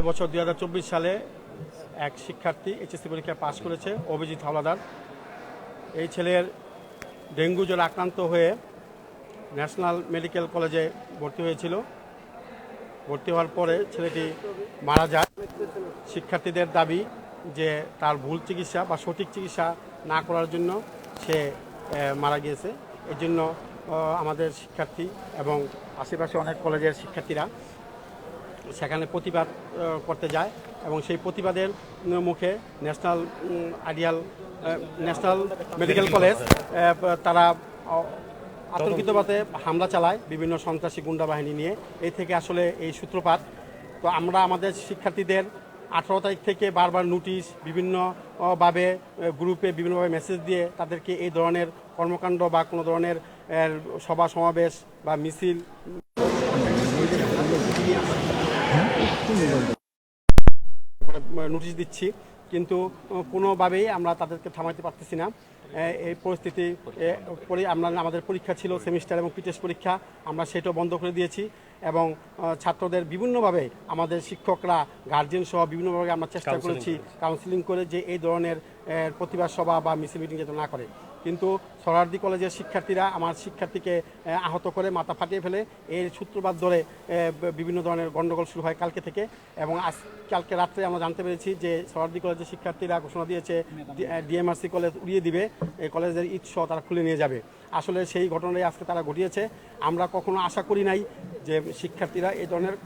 এবছর দু হাজার চব্বিশ সালে এক শিক্ষার্থী এইচএসসি পরীক্ষায় পাশ করেছে, অভিজিৎ হাওলাদার। এই ছেলের ডেঙ্গু জ্বর আক্রান্ত হয়ে ন্যাশনাল মেডিকেল কলেজে ভর্তি হয়েছিল। ভর্তি হওয়ার পরে ছেলেটি মারা যায়। শিক্ষার্থীদের দাবি যে তার ভুল চিকিৎসা বা সঠিক চিকিৎসা না করার জন্য সে মারা গিয়েছে। এর জন্য আমাদের শিক্ষার্থী এবং আশেপাশে অনেক কলেজের শিক্ষার্থীরা সেখানে প্রতিবাদ করতে যায় এবং সেই প্রতিবাদের মুখে national ideal national medical college তারা আহ, আতঙ্কিতভাবে হামলা চালায় বিভিন্ন সন্ত্রাসী গুন্ডা বাহিনী নিয়ে। এই থেকে আসলে এই সূত্রপাত। তো আমরা আমাদের শিক্ষার্থীদের আঠারো তারিখ থেকে বারবার নোটিশ বিভিন্ন আহ, ভাবে আহ, গ্রুপে বিভিন্নভাবে মেসেজ দিয়ে তাদেরকে এই ধরনের কর্মকাণ্ড বা কোনো ধরনের সভা সমাবেশ বা মিছিল নোটিশ দিচ্ছি। কিন্তু কোনোভাবেই আমরা তাদেরকে থামাইতে পারতেছি না। এই পরিস্থিতি পরে আমরা আমাদের পরীক্ষা ছিল সেমিস্টার এবং পিটেস্ট পরীক্ষা আমরা সেটাও বন্ধ করে দিয়েছি এবং ছাত্রদের বিভিন্নভাবে আমাদের শিক্ষকরা গার্জেন সহ বিভিন্নভাবে আমরা চেষ্টা করেছি কাউন্সিলিং করে যে এই ধরনের প্রতিবাদ সভা বা মিছিল মিটিং যাতে না করে। কিন্তু সরারদি কলেজের শিক্ষার্থীরা আমার শিক্ষার্থীকে আহত করে মাথা ফাটিয়ে ফেলে। এর সূত্রপাত ধরে বিভিন্ন ধরনের গণ্ডগোল শুরু হয় কালকে থেকে এবং আজ কালকে রাত্রে আমরা জানতে পেরেছি যে সরারদি কলেজের শিক্ষার্থীরা ঘোষণা দিয়েছে ডিএমআরসি কলেজ উড়িয়ে দিবে এই কলেজের ইচ্ছ তারা খুলে নিয়ে যাবে। আসলে সেই ঘটনাই আজকে তারা ঘটিয়েছে। আমরা কখনো আশা করি নাই যে শিক্ষার্থীরা এই ধরনের